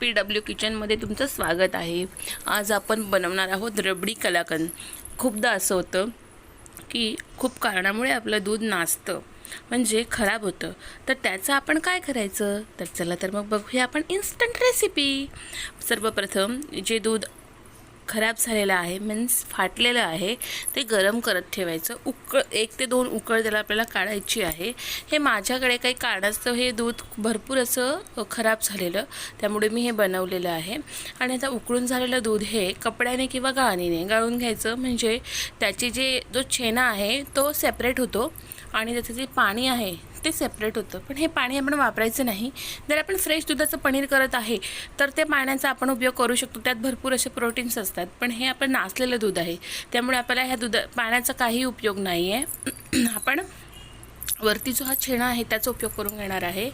P W किचनमध्ये तुमचं स्वागत आहे. आज आपण बनवणार आहोत रबडी कलाकंद. खूपदा असं होतं की खूप कारणामुळे आपलं दूध नाचतं म्हणजे खराब होतं. तर त्याचं आपण काय करायचं? तर चला तर मग बघूया आपण इन्स्टंट रेसिपी सर्वप्रथम जे दूध खराब झालेलं आहे मीन्स फाटलेलं आहे ते गरम करत ठेवायचं. उकळ एक ते दोन उकळ त्याला आपल्याला काढायची आहे. हे माझ्याकडे काही कारणास्तव हे दूध भरपूर असं खराब झालेलं. त्यामुळे मी हे बनवलेलं आहे. आणि आता उकळून झालेलं दूध हे कपड्याने किंवा गाळणीने गाळून घ्यायचं. म्हणजे त्याची जे जो छेना आहे तो सेपरेट होतो. आणि त्याचं जे पाणी आहे ते सेपरेट होतं. पण हे पाणी आपण वापरायचं नाही. जर आपण फ्रेश दुधाचं पनीर करत आहे तर ते पाण्याचा आपण उपयोग करू शकतो. त्यात भरपूर असे प्रोटीन्स असतात. पण हे आपण नासलेलं दूध आहे. त्यामुळे आपल्याला ह्या दुधा पाण्याचा काही उपयोग नाही आहे आपण वरती जो हा छेणा आहे त्याचा उपयोग करून घेणार आहे.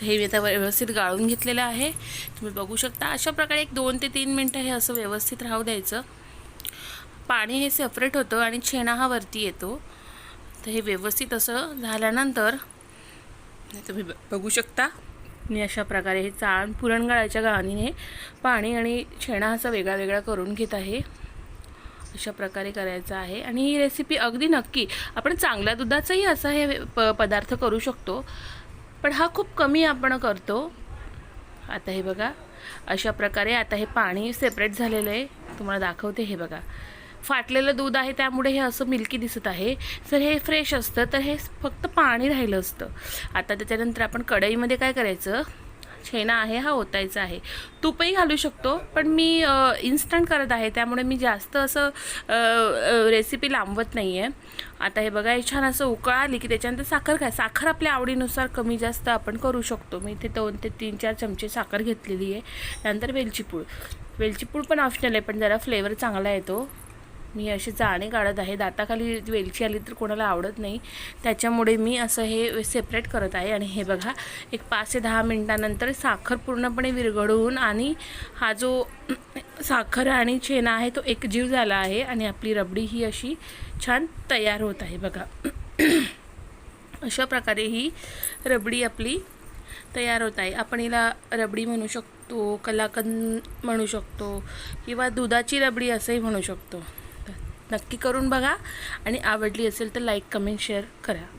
तर हे मी आता व्यवस्थित गाळून घेतलेलं आहे. तुम्ही बघू शकता. अशा प्रकारे एक दोन ते तीन मिनटं हे असं व्यवस्थित राहू द्यायचं. पाणी हे सेपरेट होतं आणि छेणा हा वरती येतो. तर हे व्यवस्थित असं झाल्यानंतर तुम्ही ब- बघू शकता. मी अशा प्रकारे हे चाळण पुरणगाळाच्या गाणीने पाणी आणि छेना असा वेगळा वेगळा करून घेत आहे. अशा प्रकारे करायचं आहे. आणि ही रेसिपी अगदी नक्की आपण चांगल्या दुधाचाही असा हे प पदार्थ करू शकतो. पण हा खूप कमी आपण करतो. आता हे बघा. अशा प्रकारे आता हे पाणी सेपरेट झालेलं आहे. तुम्हाला दाखवते हे बघा. फाटलेलं दूध आहे त्यामुळे हे असं मिल्की दिसत आहे. जर हे फ्रेश असतं तर हे फक्त पाणी राहिलं असतं. आता त्याच्यानंतर आपण कढईमध्ये काय करायचं? छेना आहे हा ओतायचा आहे. तूपही घालू शकतो पण मी इन्स्टंट करत आहे त्यामुळे मी जास्त असं रेसिपी लांबवत नाही आहे आता हे बघा हे छान असं उकळ आली की त्याच्यानंतर साखर काय? साखर आपल्या आवडीनुसार कमी जास्त आपण करू शकतो. मी इथे दोन ते तीन चार चमचे साखर घेतलेली आहे. त्यानंतर वेलचीपूळ वेलचीपूळ पण ऑप्शनल आहे पण जरा फ्लेवर चांगला येतो. मी अशी जाणे काढत आहे. दाताखाली वेलची आली तर कोणाला आवडत नाही. त्याच्यामुळे मी असं हे सेपरेट करत आहे. आणि हे बघा एक पाच ते दहा मिनटानंतर साखर पूर्णपणे विरघळून आणि हा जो साखर आणि छेना आहे तो एकजीव झाला आहे आणि आपली रबडी ही अशी छान तयार होत आहे बघा. अशा प्रकारे ही रबडी आपली तयार होत आहे. आपण हिला रबडी म्हणू शकतो कलाकंद म्हणू शकतो किंवा दुधाची रबडी असंही म्हणू शकतो. नक्की करून बघा. आणि आवडली असेल तर लाईक कमेंट शेअर करा.